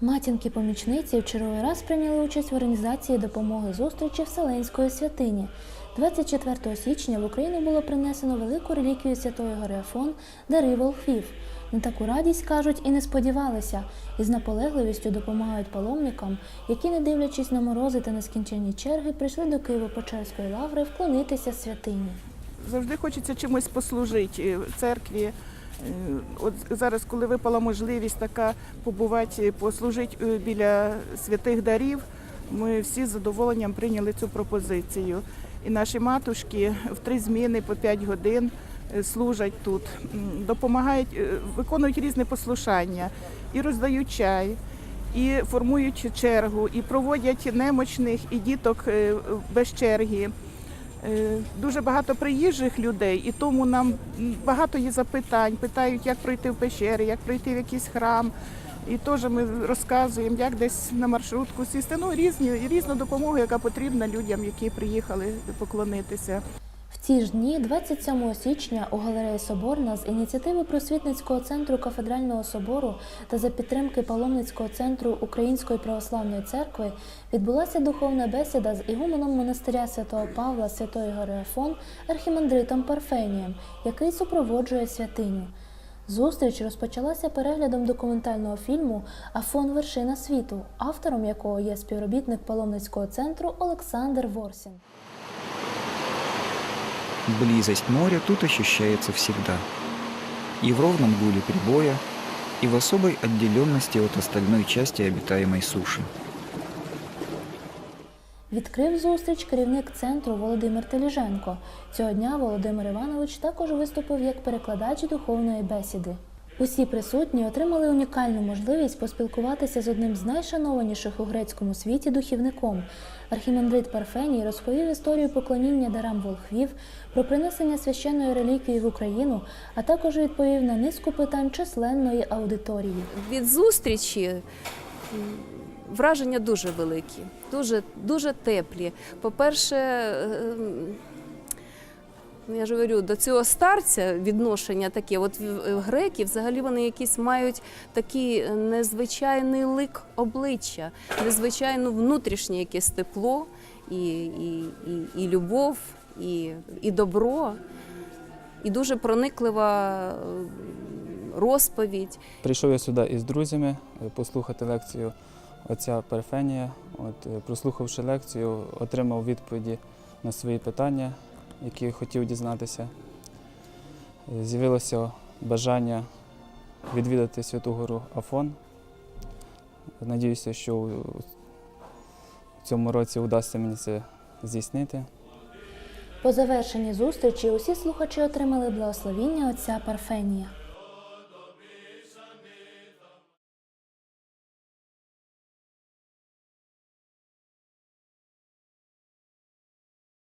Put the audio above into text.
Матінки-помічниці в черговий раз прийняли участь в організації допомоги зустрічі Вселенської святині. 24 січня в Україну було принесено велику реліквію Святої Гори Афон дари волхвів. На таку радість кажуть і не сподівалися, і з наполегливістю допомагають паломникам, які, не дивлячись на морози та нескінченні черги, прийшли до Києво-Печерської лаври вклонитися святині. Завжди хочеться чимось послужити е, в церкві. Е, От зараз, коли випала можливість така побувати, послужити е, біля святих дарів, ми всі з задоволенням прийняли цю пропозицію. І наші матушки в три зміни по 5 годин е, служать тут, допомагають, е, виконують різне послушання і роздають чай. І формують чергу, і проводять немочних і діток е, без черги. Е, Дуже багато приїжджих людей, і тому нам багато є запитань. Питають, як пройти в пещери, як пройти в якийсь храм. І теж ми розказуємо, як десь на маршрутку сісти. Ну, різні, різну допомогу, яка потрібна людям, які приїхали поклонитися. Ці ж дні, 27 січня, у галереї Соборна з ініціативи просвітницького центру кафедрального собору та за підтримки паломницького центру Української православної церкви відбулася духовна бесіда з ігуменом монастиря святого Павла Святої Гори архімандритом Парфенієм, який супроводжує святиню. Зустріч розпочалася переглядом документального фільму Афон Вершина світу, автором якого є співробітник паломницького центру Олександр Ворсін. Близость моря тут ощущается всегда. И в ровном гуле прибоя, и в особой отделенности от остальной части обитаемой суши. Відкрив зустріч керівник центру Володимир Теліженко. Цього дня Володимир Іванович також виступив як перекладач духовної бесіди. Усі присутні отримали унікальну можливість поспілкуватися з одним з найшанованіших у грецькому світі духівником. Архімандрит Парфеній розповів історію поклоніння дарам волхвів, про принесення священної реліквії в Україну, а також відповів на низку питань численної аудиторії. від зустрічі враження дуже великі, дуже, дуже теплі. По-перше, ем, ну, я ж говорю, до цього старця відношення таке. От греки взагалі вони якісь мають такий незвичайний лик обличчя, незвичайно внутрішнє якесь тепло і, і, і, і любов, і, і добро, і дуже прониклива е, розповідь. Прийшов я сюди із друзями е, послухати лекцію отця Перфенія. От, е, прослухавши лекцію, отримав відповіді на свої питання, які хотів дізнатися. З'явилося бажання відвідати Святу Гору Афон. Надіюся, що у цьому році вдасться мені це здійснити. По завершенні зустрічі усі слухачі отримали благословіння отця Парфенія.